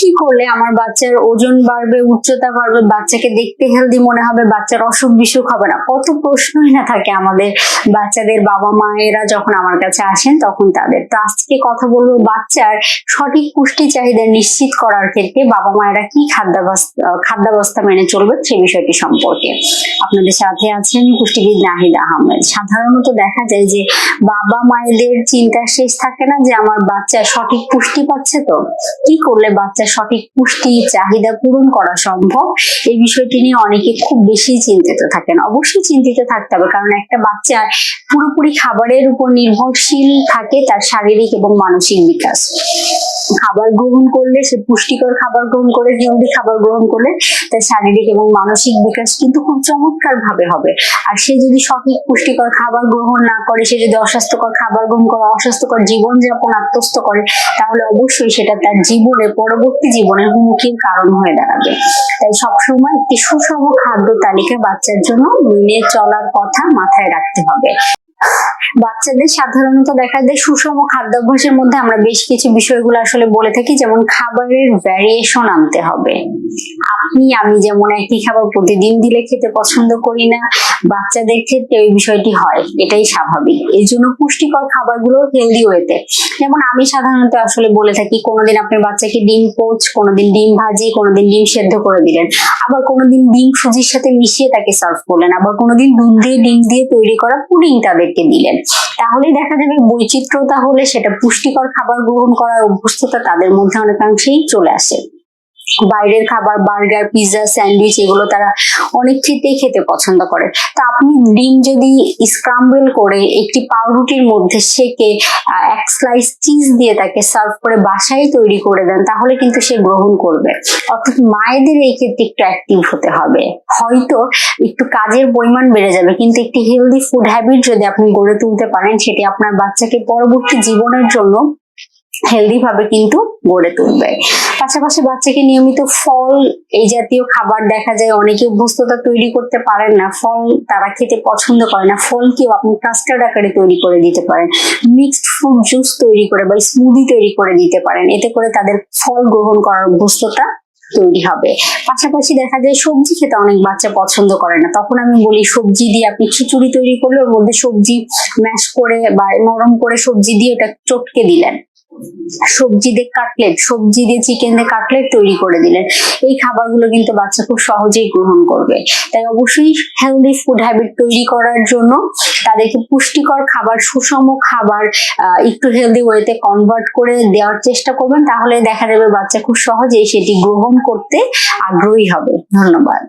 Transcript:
কি করলে আমার বাচ্চার ওজন বাড়বে, উচ্চতা বাড়বে, বাচ্চাকে দেখতে হেলদি মনে হবে, বাচ্চার অসুখ বিসুখ হবে না? কত প্রশ্নই না থাকে আমাদের বাচ্চাদের বাবা মায়েরা যখন আমার কাছে আসেন তখন তাদের। তো আজকে কথা বলব বাচ্চার সঠিক পুষ্টি চাহিদা নিশ্চিত করার ক্ষেত্রে বাবা মায়েরা কি খাদ্যাবস্থা খাদ্যাবস্থা মেনে চলবে সে বিষয়টি সম্পর্কে। আপনাদের সাথে আছেন পুষ্টিবিদ নাহিদ আহমেদ। সাধারণত দেখা যায় যে বাবা মায়েদের চিন্তা শেষ থাকে না যে আমার বাচ্চা সঠিক পুষ্টি পাচ্ছে তো? কি করলে বাচ্চার সঠিক পুষ্টি, চাহিদা পূরণ করা সম্ভব। এই বিষয়টি নিয়ে অনেকে খুব বেশি চিন্তিত থাকেন। অবশ্যই চিন্তিত থাকতে হবে, কারণ একটা বাচ্চার পুরোপুরি খাবারের উপর নির্ভরশীল থাকে তার শারীরিক এবং মানসিক বিকাশ। খাবার গ্রহণ করলে, সে পুষ্টিকর খাবার গ্রহণ করে হেলদি খাবার গ্রহণ করলে তার শারীরিক এবং মানসিক বিকাশ কিন্তু খুব চমৎকার ভাবে হবে। আর সে যদি সঠিক পুষ্টিকর খাবার গ্রহণ না করে, সে যদি অস্বাস্থ্যকর খাবার গ্রহণ করে, অস্বাস্থ্যকর জীবনযাপন আত্মস্থ করে, তাহলে অবশ্যই সেটা তার জীবনে, পরবর্তী জীবনে হুমকির কারণ হয়ে দাঁড়াবে। তাই সবসময় একটি সুষম খাদ্য তালিকা বাচ্চার জন্য মেনে চলার কথা মাথায় রাখতে হবে। বাচ্চাদের সাধারণত দেখা যায় সুষম খাদ্যাভ্যাসের মধ্যে আমরা বেশ কিছু বিষয়গুলো আসলে বলে থাকি, যেমন খাবারের ভ্যারিয়েশন আনতে হবে। আপনি, আমি যেমন একই খাবার প্রতিদিন দিলে খেতে পছন্দ করি না বাচ্চাদের ক্ষেত্রে ওই বিষয়টি হয়, এটাই স্বাভাবিক। এই জন্য পুষ্টিকর খাবারগুলো হেলদি ওয়েতে যেমন আমি সাধারণত আসলে বলে থাকি, কোনোদিন আপনার বাচ্চাকে ডিম পোচ, কোনোদিন ডিম ভাজি, কোনোদিন ডিম সেদ্ধ করে দিলেন। আবার কোনোদিন ডিম সুজির সাথে মিশিয়ে তাকে সার্ভ করলেন। আবার কোনোদিন দুধ দিয়ে, ডিম দিয়ে তৈরি করা পুডিং তাদেরকে দিলেন। তাহলে দেখা যাবে বৈচিত্র্যতা হলে সেটা পুষ্টিকর খাবার গ্রহণ করার অভ্যস্ততা তাদের মধ্যে অনেকাংশেই চলে আসে। বাইরের খাবার, বার্গার পিৎজা স্যান্ডউইচ এগুলো তারা অনেক ক্ষেত্রেই খেতে পছন্দ করে। তা আপনি ডিম যদি স্ক্রাম্বল করে একটি পাউরুটির মধ্যে সেকে এক স্লাইস চিজ দিয়ে তাকে সার্ভ করে বাসায় তৈরি করে দেন, তাহলে কিন্তু সে গ্রহণ করবে। অর্থাৎ মায়েদের এই ক্ষেত্রে একটু অ্যাক্টিভ হতে হবে। হয়তো একটু কাজের পরিমাণ বেড়ে যাবে, কিন্তু একটি হেলদি ফুড হ্যাবিট যদি আপনি গড়ে তুলতে পারেন, সেটি আপনার বাচ্চাকে পরবর্তী জীবনের জন্য হেলদি ভাবে কিন্তু গড়ে তুলবে। পাশাপাশি বাচ্চাকে নিয়মিত ফল এই জাতীয় খাবার দেখা যায়, অনেকে অভ্যস্ততা তৈরি করতে পারেন না, ফল তারা খেতে পছন্দ করে না, ফলকেও আপনি কাস্টার্ড আকারে তৈরি করে দিতে পারেন মিক্সড ফ্রুট জুস তৈরি করে বা স্মুদি তৈরি করে দিতে পারেন, এতে করে তাদের ফল গ্রহণ করার অভ্যস্ততা তৈরি হবে। পাশাপাশি দেখা যায় সবজি খেতে অনেক বাচ্চা পছন্দ করে না, তখন আমি বলি সবজি দিয়ে আপনি খিচুড়ি তৈরি করলে ওর মধ্যে সবজি ম্যাশ করে বা নরম করে সবজি দিয়ে এটা চটকে দিলেন। সবজি দিয়ে কাটলেট সবজি দিয়ে চিকেন দিয়ে কাটলেট তৈরি করে দিলেন। এই খাবারগুলো কিন্তু বাচ্চা খুব সহজেই গ্রহণ করবে। তাই অবশ্যই হেলদি ফুড হ্যাবিট তৈরি করার জন্য তাদেরকে পুষ্টিকর খাবার, সুষম খাবার একটু হেলদি ওয়েতে কনভার্ট করে দেওয়ার চেষ্টা করবেন, তাহলে দেখা যাবে বাচ্চা খুব সহজেই সেটি গ্রহণ করতে আগ্রহী হবে। ধন্যবাদ।